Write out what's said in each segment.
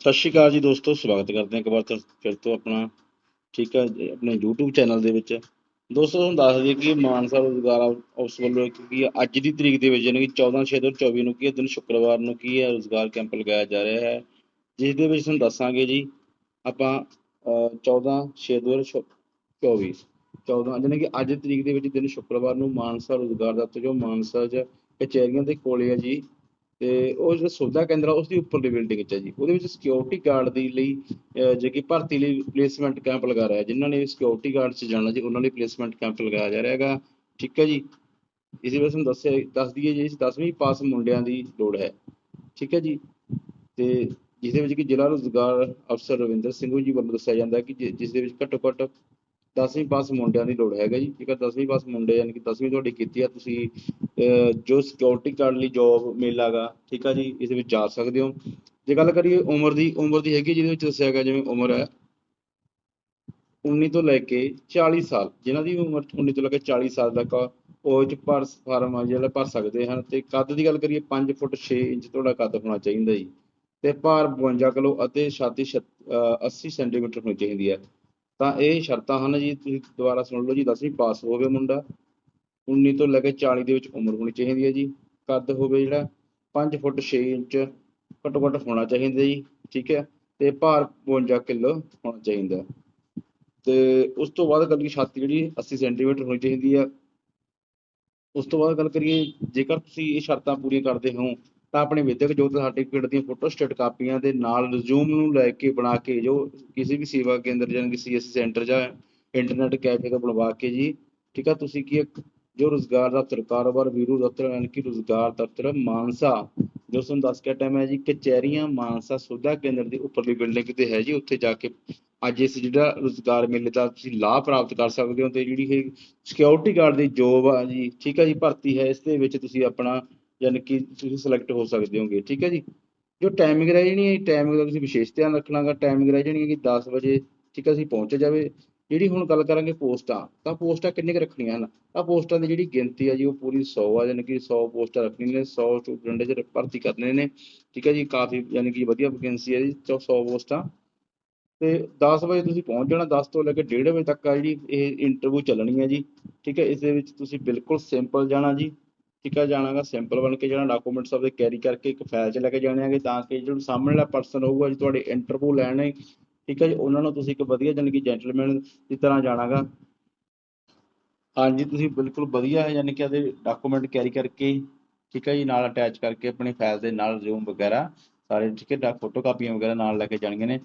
ਸਤਿ ਸ਼੍ਰੀ ਅਕਾਲ ਜੀ ਦੋਸਤੋ ਸਵਾਗਤ ਕਰਦੇ ਹਾਂ ਇੱਕ ਵਾਰ ਫਿਰ ਤੋਂ ਆਪਣਾ ਠੀਕ ਹੈ ਆਪਣੇ YouTube ਚੈਨਲ ਦੇ ਵਿੱਚ। ਦੋਸਤੋ ਤੁਹਾਨੂੰ ਦੱਸ ਦਈਏ ਕਿ ਮਾਨਸਾ ਰੋਜ਼ਗਾਰ ਉਸ ਵੱਲੋਂ ਇੱਕ ਕੀ ਅੱਜ ਦੀ ਤਰੀਕ ਦੇ ਵਿੱਚ ਯਾਨੀ ਕਿ 14 ਛੇ ਦੋ ਹਜ਼ਾਰ ਚੌਵੀ ਨੂੰ ਕੀ ਹੈ ਦਿਨ ਸ਼ੁੱਕਰਵਾਰ ਨੂੰ ਕੀ ਹੈ ਰੋਜ਼ਗਾਰ ਕੈਂਪ ਲਗਾਇਆ ਜਾ ਰਿਹਾ ਹੈ। ਜਿਸ ਦੇ ਵਿੱਚ ਤੁਹਾਨੂੰ ਦੱਸਾਂਗੇ ਜੀ ਆਪਾਂ ਅਹ, 14 ਛੇ ਦੋ ਹਜ਼ਾਰ ਚੌਵੀ 14 ਯਾਨੀ ਕਿ ਅੱਜ ਦੀ ਤਰੀਕ ਦੇ ਵਿੱਚ ਦਿਨ ਸ਼ੁੱਕਰਵਾਰ ਨੂੰ ਮਾਨਸਾ ਰੋਜ਼ਗਾਰ ਦਫ਼ਤਰ ਜੋ ਮਾਨਸਾ 'ਚ ਕਚਹਿਰੀਆਂ ਦੇ ਕੋਲੇ ਹੈ ਜੀ ਤੇ ਉਹ ਜਿਹੜਾ ਸੁਵਿਧਾ ਕੇਂਦਰ ਆ ਉਸ ਦੀ ਉੱਪਰਲੀ ਬਿਲਡਿੰਗ 'ਚ ਹੈ ਜੀ। ਉਹਦੇ ਵਿੱਚ ਸਿਕਿਉਰਿਟੀ ਗਾਰਡ ਦੇ ਲਈ ਜੇ ਕਿ ਭਰਤੀ ਲਈ ਪਲੇਸਮੈਂਟ ਕੈਂਪ ਲਗਾ ਰਿਹਾ। ਜਿਨ੍ਹਾਂ ਨੇ ਸਿਕਿਉਰਿਟੀ ਗਾਰਡ 'ਚ ਜਾਣਾ ਜੀ, ਉਹਨਾਂ ਲਈ ਪਲੇਸਮੈਂਟ ਕੈਂਪ ਲਗਾਇਆ ਜਾ ਰਿਹਾ ਹੈਗਾ। ਠੀਕ ਹੈ ਜੀ? ਇਸੇ ਵਿੱਚ ਤੁਹਾਨੂੰ ਦੱਸਿਆ, ਦੱਸ ਦਈਏ ਜੀ 10ਵੀਂ ਪਾਸ ਮੁੰਡਿਆਂ ਦੀ ਲੋੜ ਹੈ। ਠੀਕ ਹੈ ਜੀ? ਤੇ ਜਿਸ ਦੇ ਵਿੱਚ ਕਿ ਜ਼ਿਲ੍ਹਾ ਰੋਜ਼ਗਾਰ ਅਫਸਰ ਰਵਿੰਦਰ ਸਿੰਘ ਜੀ ਵੱਲੋਂ ਦੱਸਿਆ ਜਾਂਦਾ ਹੈ ਕਿ ਜਿਸ ਦੇ ਵਿੱਚ ਘੱਟੋ ਘੱਟ 10ਵੀਂ ਪਾਸ ਮੁੰਡਿਆਂ ਦੀ ਲੋੜ ਹੈਗਾ ਜੀ ਜੇਕਰ 10ਵੀਂ ਪਾਸ ਮੁੰਡੇ ਯਾਨੀ ਕਿ 10ਵੀਂ ਤੁਹਾਡੀ ਕੀਤੀ ਆ ਤੁਸੀਂ ਅਹ, ਜੋ ਸਿਕਿਉਰਿਟੀ ਗਾਰਡ ਲਈ ਜੋਬ ਮਿਲਾਗਾ ਠੀਕ ਆ ਜੀ ਇਸ ਵਿੱਚ ਜਾ ਸਕਦੇ ਹੋ। ਜੇ ਗੱਲ ਕਰੀਏ ਉਮਰ ਦੀ ਉਮਰ ਦੀ ਹੈਗੀ ਜਿਹਦੇ ਵਿੱਚ ਦੱਸਿਆ ਗਿਆ ਜਿਵੇਂ ਉਮਰ ਹੈ 19 ਤੋਂ ਲੈ ਕੇ 40 ਸਾਲ ਜਿਨ੍ਹਾਂ ਦੀ ਉਮਰ 19 ਤੋਂ ਲੈ ਕੇ 40 ਸਾਲ ਤੱਕ ਉਹ 'ਚ ਭਰ ਫਾਰਮ ਆ ਜਿਹੜਾ ਭਰ ਸਕਦੇ ਹਨ। ਤੇ ਕੱਦ ਦੀ ਗੱਲ ਕਰੀਏ 5 ਫੁੱਟ 6 ਇੰਚ ਤੁਹਾਡਾ ਕੱਦ ਹੋਣਾ ਚਾਹੀਦਾ ਜੀ। ਤੇ ਭਾਰ 52 ਕਿਲੋ ਅਤੇ ਛਾਤੀ ਛ- ਅਹ 80 ਸੈਂਟੀਮੀਟਰ ਹੋਣੀ ਚਾਹੀਦੀ ਹੈ। ਤਾਂ ਇਹ ਸ਼ਰਤਾਂ ਹਨ ਜੀ, ਤੁਸੀਂ ਦੁਬਾਰਾ ਸੁਣ ਲਓ ਜੀ 10ਵੀਂ ਪਾਸ ਹੋਵੇ ਮੁੰਡਾ 19 ਤੋਂ ਲੈ ਕੇ 40 ਦੇ ਵਿੱਚ ਉਮਰ ਹੋਣੀ ਚਾਹੀਦੀ ਹੈ ਜੀ, ਕੱਦ ਹੋਵੇ ਜਿਹੜਾ 5 ਫੁੱਟ 6 ਇੰਚ, ਘੱਟੋ ਘੱਟ ਹੋਣਾ ਚਾਹੀਦਾ ਜੀ, ਠੀਕ ਹੈ, ਤੇ ਭਾਰ 52 ਕਿਲੋ ਹੋਣਾ ਚਾਹੀਦਾ ਤੇ ਉਸ ਤੋਂ ਬਾਅਦ ਗੱਲ ਕੀ ਛਾਤੀ ਜਿਹੜੀ 80 ਸੈਂਟੀਮੀਟਰ ਹੋਣੀ ਚਾਹੀਦੀ ਹੈ। ਉਸ ਤੋਂ ਬਾਅਦ ਗੱਲ ਕਰੀਏ, ਜੇਕਰ ਤੁਸੀਂ ਇਹ ਸ਼ਰਤਾਂ ਪੂਰੀਆਂ ਕਰਦੇ ਹੋ ਤਾਂ ਆਪਣੇ ਵਿਦਿਅਕ ਯੋਗਤਾ ਸਰਟੀਫਿਕੇਟ ਦੀਆਂ ਫੋਟੋ ਸਟੇਟ ਕਾਪੀਆਂ ਦੇ ਨਾਲ ਰਿਜ਼ਿਊਮ ਨੂੰ ਲੈ ਕੇ ਬਣਾ ਕੇ ਜੋ ਕਿਸੇ ਵੀ ਸੇਵਾ ਕੇਂਦਰ ਜਾਣੀ ਕਿ ਸੀਐਸਸੀ ਸੈਂਟਰ ਜਾਂ ਇੰਟਰਨੈਟ ਕੈਫੇ ਤੋਂ ਬਣਵਾ ਕੇ ਜੀ, ਠੀਕ ਆ, ਤੁਸੀਂ ਕੀ ਜੋ ਰੋਜ਼ਗਾਰ ਦਫ਼ਤਰ, ਕਾਰੋਬਾਰ ਵੀਰੂ ਦਫ਼ਤਰ ਯਾਨੀ ਕਿ ਰੋਜ਼ਗਾਰ ਦਫ਼ਤਰ ਮਾਨਸਾ, ਜੋ ਤੁਹਾਨੂੰ ਦੱਸ ਕੇ ਟਾਈਮ ਹੈ ਜੀ, ਕਚਹਿਰੀਆਂ ਮਾਨਸਾ ਸੁਵਿਧਾ ਕੇਂਦਰ ਦੀ ਉੱਪਰਲੀ ਬਿਲਡਿੰਗ ਤੇ ਹੈ ਜੀ, ਉੱਥੇ ਜਾ ਕੇ ਅੱਜ ਇਸ ਜਿਹੜਾ ਰੋਜ਼ਗਾਰ ਮੇਲੇ ਦਾ ਤੁਸੀਂ ਲਾਭ ਪ੍ਰਾਪਤ ਕਰ ਸਕਦੇ ਹੋ ਤੇ ਜਿਹੜੀ ਇਹ ਸਿਕਿਉਰਿਟੀ ਗਾਰਡ ਦੀ ਜੋਬ ਆ ਜੀ, ਠੀਕ ਆ ਜੀ, ਭਰਤੀ ਹੈ, ਇਸ ਦੇ ਵਿੱਚ ਤੁਸੀਂ ਆਪਣਾ ਯਾਨੀ ਕਿ ਤੁਸੀਂ ਸਿਲੈਕਟ ਹੋ ਸਕਦੇ ਹੋਗੇ, ਠੀਕ ਹੈ ਜੀ? ਜੋ ਟਾਈਮਿੰਗ ਰਹਿ ਜਾਣੀ ਹੈ ਟਾਈਮਿੰਗ ਦਾ ਤੁਸੀਂ ਵਿਸ਼ੇਸ਼ ਧਿਆਨ ਰੱਖਣਾਗਾ ਟਾਈਮਿੰਗ ਰਹਿ ਜਾਣੀ ਹੈ ਕਿ 10 ਵਜੇ ਠੀਕ ਹੈ, ਅਸੀਂ ਪਹੁੰਚ ਜਾਵੇ। ਜਿਹੜੀ ਹੁਣ ਗੱਲ ਕਰਾਂਗੇ ਪੋਸਟਾਂ, ਤਾਂ ਪੋਸਟਾਂ ਕਿੰਨੇ ਕੁ ਰੱਖਣੀਆਂ ਹਨ? ਤਾਂ ਪੋਸਟਾਂ ਦੀ ਜਿਹੜੀ ਗਿਣਤੀ ਆ ਜੀ, ਉਹ ਪੂਰੀ 100 ਆ ਯਾਨੀ ਕਿ 100 ਪੋਸਟਾਂ ਰੱਖਣੀਆਂ ਨੇ 100 ਸਟੂਡੈਂਟ ਚ ਭਰਤੀ ਕਰਨੇ ਨੇ, ਠੀਕ ਹੈ ਜੀ, ਕਾਫੀ ਯਾਨੀ ਕਿ ਵਧੀਆ ਵੈਕੈਂਸੀ ਹੈ ਜੀ 100 ਪੋਸਟਾਂ। ਤੇ 10 ਵਜੇ ਤੁਸੀਂ ਪਹੁੰਚ ਜਾਣਾ 10 ਤੋਂ ਲੈ ਕੇ 1:30 ਵਜੇ ਤੱਕ ਆ ਜਿਹੜੀ ਇਹ ਇੰਟਰਵਿਊ ਚੱਲਣੀ ਹੈ ਜੀ, ਠੀਕ ਹੈ, ਇਸ ਦੇ ਵਿੱਚ ਤੁਸੀਂ ਬਿਲਕੁਲ ਸਿੰਪਲ ਜਾਣਾ ਜੀ। ਠੀਕ ਜਾਣਾਗਾ ਸਿੰਪਲ ਬਣ ਕੇ ਜਾਣਾ ਡਾਕੂਮੈਂਟਸ ਆਪਦੇ ਕੈਰੀ ਕਰਕੇ ਇੱਕ ਫਾਈਲ 'ਚ ਲੈ ਕੇ ਜਾਣੇ ਆਗੇ ਤਾਂ ਕਿ ਜਿਹੜਾ ਸਾਹਮਣੇ ਪਰਸਨ ਹੋਊਗਾ ਜੀ ਤੁਹਾਡੇ ਇੰਟਰਵਿਊ ਲੈਣੇ ਠੀਕ ਹੈ ਜੀ, ਉਹਨਾਂ ਨੂੰ ਤੁਸੀਂ ਇੱਕ ਵਧੀਆ ਜਾਣੀ ਕਿ ਜੈਂਟਲਮੈਨ ਦੀ ਤਰ੍ਹਾਂ ਜਾਣਾਗਾ ਹਾਂਜੀ, ਤੁਸੀਂ ਬਿਲਕੁਲ ਵਧੀਆ ਹੈ ਯਾਨੀ ਕਿ ਉਹਦੇ ਡਾਕੂਮੈਂਟ ਕੈਰੀ ਕਰਕੇ, ਠੀਕ ਹੈ ਜੀ, ਨਾਲ ਅਟੈਚ ਕਰਕੇ ਆਪਣੀ ਫਾਈਲ ਦੇ ਨਾਲ ਰਿਜ਼ਿਊਮ ਵਗੈਰਾ, ਸਾਰੇ ਠੀਕ ਹੈ ਫੋਟੋ ਕਾਪੀਆਂ ਵਗੈਰਾ ਨਾਲ ਲੈ ਕੇ ਜਾਣੀਆਂ ਨੇ,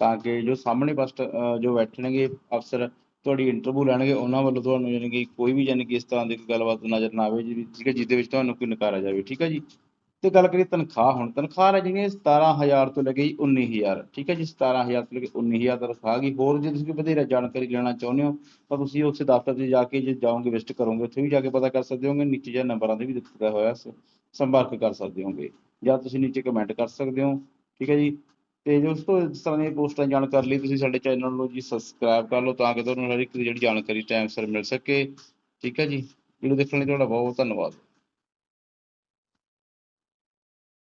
ਤਾਂ ਕਿ ਜੋ ਸਾਹਮਣੇ ਬਸਟ ਜੋ ਬੈਠਣਗੇ ਅਫਸਰ ਤੁਹਾਡੀ ਇੰਟਰਵਿਊ ਲੈਣਗੇ, ਉਹਨਾਂ ਵੱਲੋਂ ਤੁਹਾਨੂੰ ਯਾਨੀ ਕਿ ਕੋਈ ਵੀ ਯਾਨੀ ਕਿ ਇਸ ਤਰ੍ਹਾਂ ਦੀ ਕੋਈ ਗੱਲਬਾਤ ਨਜ਼ਰ ਨਾ ਆਵੇ ਜੀ ਠੀਕ ਹੈ, ਜਿਹਦੇ ਵਿੱਚ ਤੁਹਾਨੂੰ ਕੋਈ ਨਕਾਰਾ ਜਾਵੇ, ਠੀਕ ਹੈ ਜੀ। ਤੇ ਗੱਲ ਕਰੀਏ ਤਨਖਾਹ ਹੁਣ, ਤਨਖਾਹ ਹੈ ਜਿਹੜੀਆਂ 17000 ਤੋਂ ਲੈ ਕੇ ਜੀ 19000 ਠੀਕ ਹੈ ਜੀ 17000 ਤੋਂ ਲੈ ਕੇ 19000 ਤਨਖਾਹ ਗਈ। ਹੋਰ ਜੇ ਤੁਸੀਂ ਕੋਈ ਵਧੇਰੇ ਜਾਣਕਾਰੀ ਲੈਣਾ ਚਾਹੁੰਦੇ ਹੋ, ਤਾਂ ਤੁਸੀਂ ਉਸੇ ਦਫ਼ਤਰ 'ਚ ਜਾ ਕੇ ਜੇ ਜਾਓਗੇ ਵਿਜ਼ਿਟ ਕਰੋਗੇ, ਉੱਥੇ ਵੀ ਜਾ ਕੇ ਪਤਾ ਕਰ ਸਕਦੇ ਹੋਗੇ, ਨੀਚੇ ਜਾਂ ਨੰਬਰਾਂ ਤੇ ਵੀ ਦਿੱਤਾ ਹੋਇਆ ਸੰਪਰਕ ਕਰ ਸਕਦੇ ਹੋਗੇ, ਜਾਂ ਤੁਸੀਂ ਨੀਚੇ ਕਮੈਂਟ ਕਰ ਸਕਦੇ ਹੋ, ਠੀਕ ਹੈ ਜੀ। ਤੇ ਤੋਂ ਇਸ ਤਰ੍ਹਾਂ ਦੀਆਂ ਪੋਸਟਾਂ ਜਾਣਕਾਰੀ ਲਈ ਤੁਸੀਂ ਸਾਡੇ ਚੈਨਲ ਨੂੰ ਜੀ ਸਬਸਕ੍ਰਾਈਬ ਕਰ ਲਓ ਤਾਂ ਕਿ ਤੁਹਾਨੂੰ ਹਰ ਇੱਕ ਦੀ ਜਿਹੜੀ ਜਾਣਕਾਰੀ ਟਾਈਮ ਸਿਰ ਮਿਲ ਸਕੇ। ਠੀਕ ਹੈ ਜੀ। ਵੀਡੀਓ ਦੇਖਣ ਲਈ ਤੁਹਾਡਾ ਬਹੁਤ ਬਹੁਤ ਧੰਨਵਾਦ।